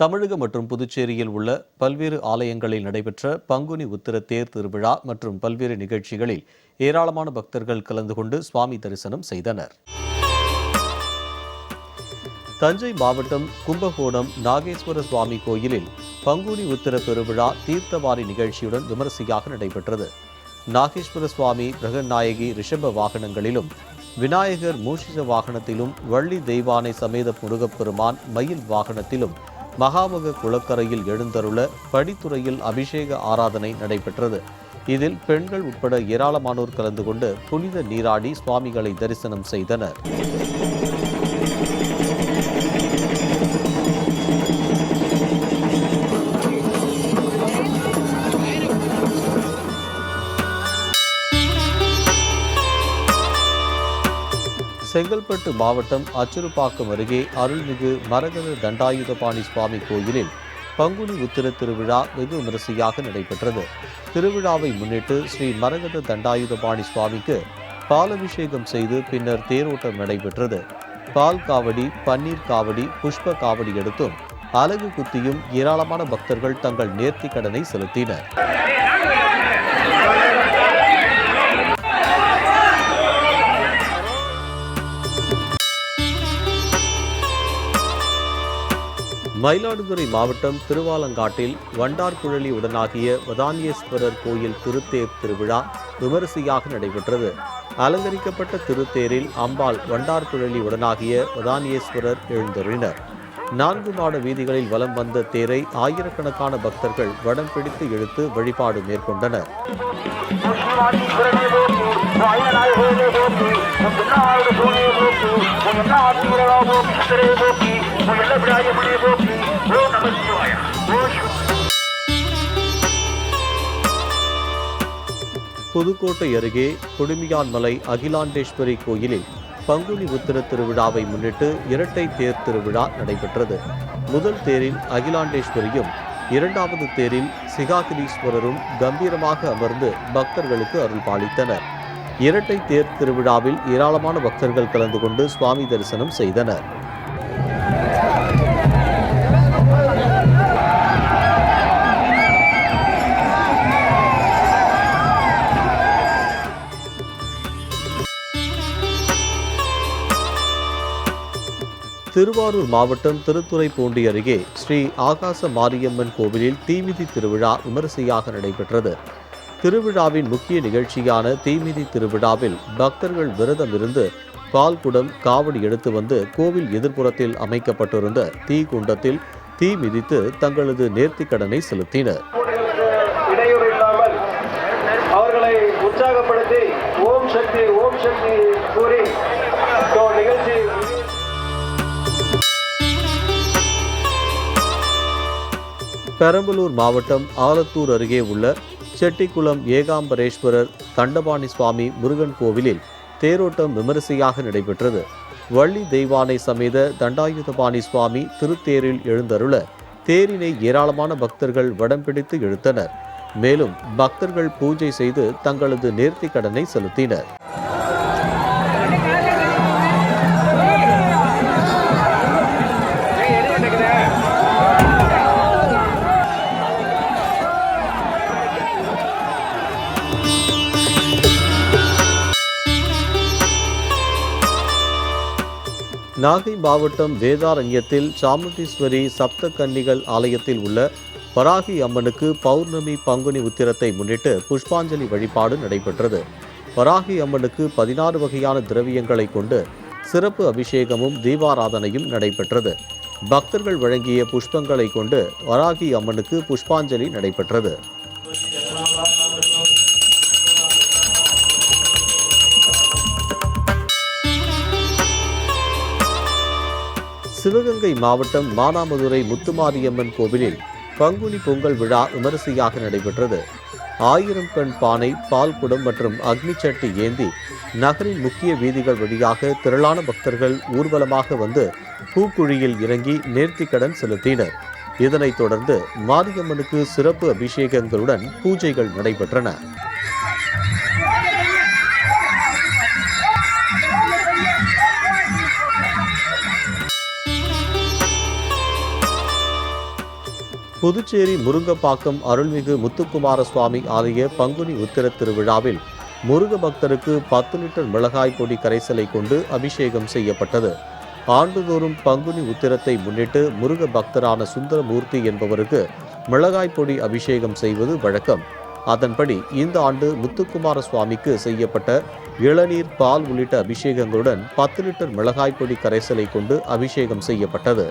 தமிழகம் மற்றும் புதுச்சேரியில் உள்ள பல்வேறு ஆலயங்களில் நடைபெற்ற பங்குனி உத்திர தேர் திருவிழா மற்றும் பல்வேறு நிகழ்ச்சிகளில் ஏராளமான பக்தர்கள் கலந்து கொண்டு சுவாமி தரிசனம் செய்தனர். தஞ்சை மாவட்டம் கும்பகோணம் நாகேஸ்வர சுவாமி கோயிலில் பங்குனி உத்திர பெருவிழா தீர்த்தவாரி நிகழ்ச்சியுடன் விமரிசையாக நடைபெற்றது. நாகேஸ்வர சுவாமி பிரகநாயகி ரிஷப வாகனங்களிலும் விநாயகர் மூஷிக வாகனத்திலும் வள்ளி தெய்வானை சமேத முருகப்பெருமான் மயில் வாகனத்திலும் மகாமக குளக்கரையில் எழுந்தருள படித்துறையில் அபிஷேக ஆராதனை நடைபெற்றது. இதில் பெண்கள் உட்பட ஏராளமானோர் கலந்து கொண்டு புனித நீராடி சுவாமிகளை தரிசனம் செய்தனர். செங்கல்பட்டு மாவட்டம் அச்சுறுப்பாக்கம் அருகே அருள்மிகு மரகத தண்டாயுதபாணி சுவாமி கோயிலில் பங்குனி உத்திர திருவிழா வெகு விமரிசையாக நடைபெற்றது. திருவிழாவை முன்னிட்டு ஸ்ரீ மரகத தண்டாயுதபாணி சுவாமிக்கு பாலபிஷேகம் செய்து பின்னர் தேரோட்டம் நடைபெற்றது. பால் காவடி பன்னீர் காவடி புஷ்ப காவடி எடுத்தும் அலகு குத்தியும் ஏராளமான பக்தர்கள் தங்கள் நேர்த்திக் கடனை செலுத்தினர். மயிலாடுதுறை மாவட்டம் திருவாலங்காட்டில் வண்டார்குழலி உடனாகிய வதானியேஸ்வரர் கோயில் திருத்தேர் திருவிழா விமரிசையாக நடைபெற்றது அலங்கரிக்கப்பட்ட திருத்தேரில் அம்பாள் வண்டார்குழலி உடனாகிய வதானியேஸ்வரர் எழுந்தருளினர் நான்கு மாட வீதிகளில் வலம் வந்த தேரை ஆயிரக்கணக்கான பக்தர்கள் வடம் பிடித்து இழுத்து வழிபாடு மேற்கொண்டனர் புதுக்கோட்டை அருகே கொடுமியான்மலை அகிலாண்டேஸ்வரி கோயிலில் பங்குனி உத்திர திருவிழாவை முன்னிட்டு இரட்டை தேர் திருவிழா நடைபெற்றது. முதல் தேரில் அகிலாண்டேஸ்வரியும் இரண்டாவது தேரில் சிகாகிலீஸ்வரரும் கம்பீரமாக அமர்ந்து பக்தர்களுக்கு அருள் பாலித்தனர். இரட்டை தேர் திருவிழாவில் ஏராளமான பக்தர்கள் கலந்து கொண்டு சுவாமி தரிசனம் செய்தனர். திருவாரூர் மாவட்டம் திருத்துறைப்பூண்டி அருகே ஸ்ரீ ஆகாச மாரியம்மன் கோவிலில் தீமிதி திருவிழா விமரிசையாக நடைபெற்றது. திருவிழாவின் முக்கிய நிகழ்ச்சியான தீமிதி திருவிழாவில் பக்தர்கள் விரதம் இருந்து பால் குடம் காவடி எடுத்து வந்து கோவில் எதிர்ப்புறத்தில் அமைக்கப்பட்டிருந்த தீ குண்டத்தில் தீ மிதித்து தங்களது நேர்த்திக் கடனை செலுத்தினர். அவர்களை உற்சாகப்படுத்தி ஓம் சக்தி ஓம் சக்தி பெரம்பலூர் மாவட்டம் ஆலத்தூர் அருகே உள்ள செட்டிக்குளம் ஏகாம்பரேஸ்வரர் தண்டபாணி சுவாமி முருகன் கோவிலில் தேரோட்டம் விமரிசையாக நடைபெற்றது. வள்ளி தெய்வானை சமேத தண்டாயுதபாணி சுவாமி திருத்தேரில் எழுந்தருள தேரினை ஏராளமான பக்தர்கள் வடம் பிடித்து இழுத்தனர். மேலும் பக்தர்கள் பூஜை செய்து தங்களது நேர்த்திக் கடனை செலுத்தினர். நாகை மாவட்டம் வேதாரண்யத்தில் சாமுண்டீஸ்வரி சப்த கன்னிகள் ஆலயத்தில் உள்ள வராகி அம்மனுக்கு பௌர்ணமி பங்குனி உத்திரத்தை முன்னிட்டு புஷ்பாஞ்சலி வழிபாடு நடைபெற்றது. வராகி அம்மனுக்கு பதினாறு வகையான திரவியங்களை கொண்டு சிறப்பு அபிஷேகமும் தீபாராதனையும் நடைபெற்றது. பக்தர்கள் வழங்கிய புஷ்பங்களை கொண்டு வராகி அம்மனுக்கு புஷ்பாஞ்சலி நடைபெற்றது. சிவகங்கை மாவட்டம் மானாமதுரை முத்துமாரியம்மன் கோவிலில் பங்குனி பொங்கல் விழா விமரிசையாக நடைபெற்றது. ஆயிரம் கண் பானை பால் குடம் மற்றும் அக்னி சட்டி ஏந்தி நகரின் முக்கிய வீதிகள் வழியாக திரளான பக்தர்கள் ஊர்வலமாக வந்து பூக்குழியில் இறங்கி நேர்த்திக்கடன் செலுத்தினர். இதனைத் தொடர்ந்து மாரியம்மனுக்கு சிறப்பு அபிஷேகங்களுடன் பூஜைகள் நடைபெற்றன. புதுச்சேரி முருங்கப்பாக்கம் அருள்மிகு முத்துக்குமார சுவாமி ஆலய பங்குனி உத்திர திருவிழாவில் முருக பக்தருக்கு பத்து லிட்டர் மிளகாய் பொடி கரைசலை கொண்டு அபிஷேகம் செய்யப்பட்டது. ஆண்டுதோறும் பங்குனி உத்திரத்தை முன்னிட்டு முருக பக்தரான சுந்தரமூர்த்தி என்பவருக்கு மிளகாய் பொடி அபிஷேகம் செய்வது வழக்கம். அதன்படி இந்த ஆண்டு முத்துக்குமார சுவாமிக்கு செய்யப்பட்ட இளநீர் பால் உள்ளிட்ட அபிஷேகங்களுடன் பத்து லிட்டர் மிளகாய் பொடி கரைசலை கொண்டு அபிஷேகம் செய்யப்பட்டது.